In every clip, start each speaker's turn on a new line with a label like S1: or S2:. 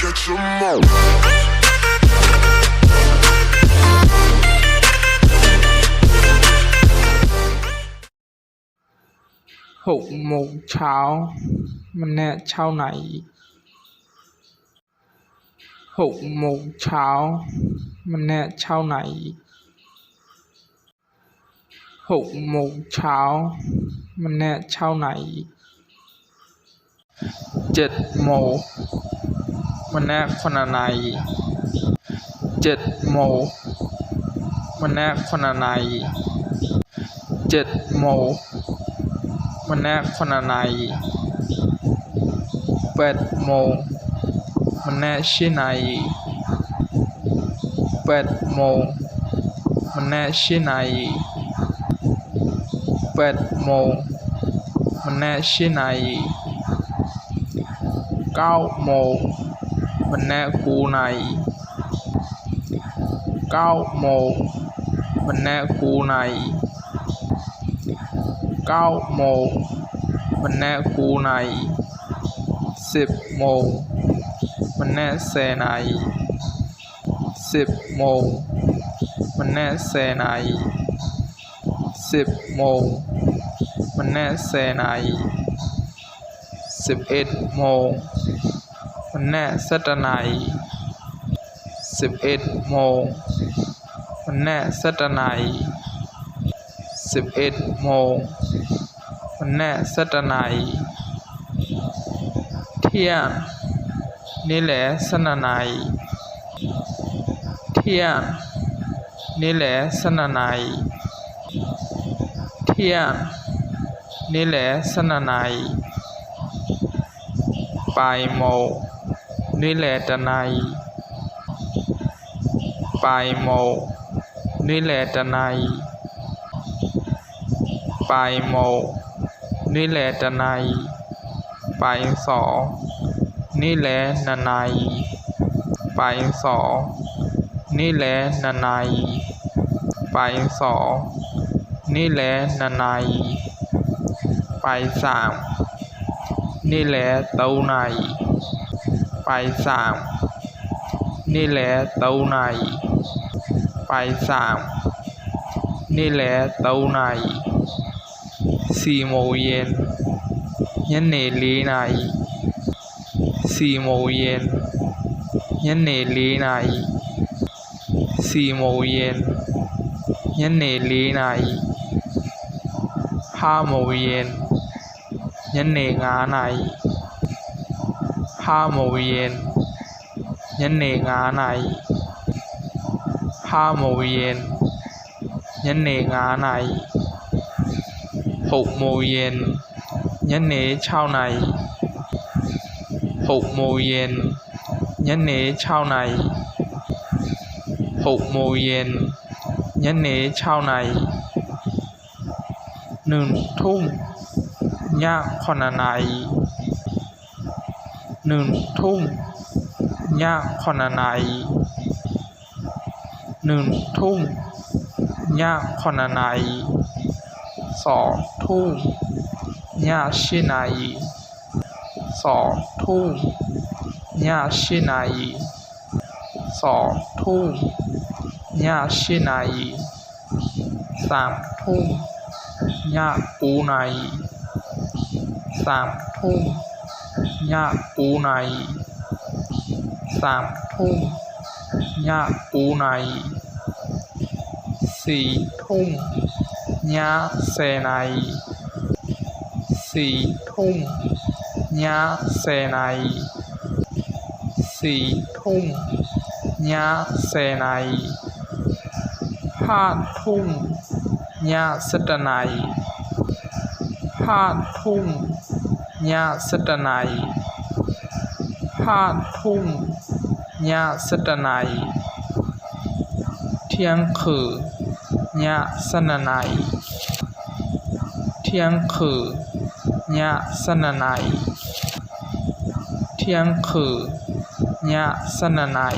S1: catch 'em all.
S2: หกโมงเช้ามันแน่เช้าไหนหกโมง มันแน่เช้าไหนหกโมงเช้ามันาไหนเจ็ดโมงมันแน่คนไหนเจ็ดโมงมันแน่คนไหนเจ็ดโมงมันแน่คนไหนแปดโมมันแน่ชื่อไหนแปดโมงมันแน่ชื่อไหนแปดโมงมันแน่ชื่อไหนเก้าโม งมันแน่กูไหนเก้าโมงมันแน่กูไหนเก้าโมงมันแน่กูไหนสิบโมงมันแน่เซไหนสิบโมงมันแน่เซไหนสิบโมงมันแน่เซไหนสิบเอ็ดโมง แน่เซตไหนสิบเอ็ดโมงมันแน่เซตไหนสิบเอ็ดโมงมันแน่สัตไหนเที่ยงนี่แหละสนไหนเที่ยงนี่แหละสนไหนเที่ยงนี่แหละสนไหนปลายโมง นี่แลตะไหนปายโมนี่แลตะไหนปายโมนี่แลตะไนปายสอนี่และนาไนปายสอนี่และนาไนปายสอนี่และนาไนปายสามนี่แลเต้าใน ปลายสามนี่แหละเต้าในปลายสามนี่แหละเต้าในสี่โมงเย็นยันเนลีนายสี่โมงเย็นยันเนลีนายสี่โมงเย็นยันเนลีนายห้าโมงเย็นยันเนงานายห้าโมงเยนยันเนงานายห้าโมงเย็นยันเนงานายหกโมงเย็นยันเนเช้าในหกโมงเย็นยันเนเช้าในหกโมงเย็น หนึ่งทุ่มยากคนาไนหนึ่งทุ่มยากคนไหนหนึ่งทุ่มยาไนสองทุ่มยาชิไนสองทุ่มยาชิไนสองทุ่มยาชิไนสามทุ่มยาปูไนสามทุ่ม ยาปูไหนสามทุ่มยาปูไหนสี่ทุ่มยาเซไนสี่ทุ่มยาเซไนสี่ทุ่มยาเซไนห้าทุ่มยาสตไนห้าทุ่ม ยาสตไนห้าทุ่มยาสตไนเที่ยงคืนยะสนนายเที่ยงคืนยะสนนายเที่ยงคืนยะสนนาย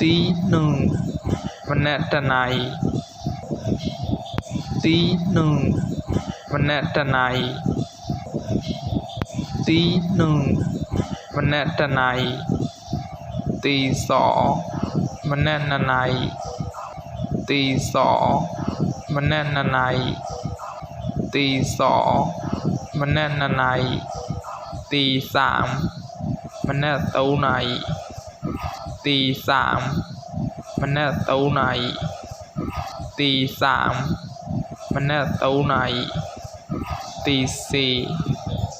S2: ตีหนึ่งวันแนตนายตีหนึ่งวันตนาย ตีหนึ่งวันแนตะไนยตีสองมแนนาไนยตีสองมแนนาไนยตีสองมแนนาไนยตีสามมแนเต้าไนยตีสามมแนเต้าไนยตีสามมแนเต้าไนยตีสี่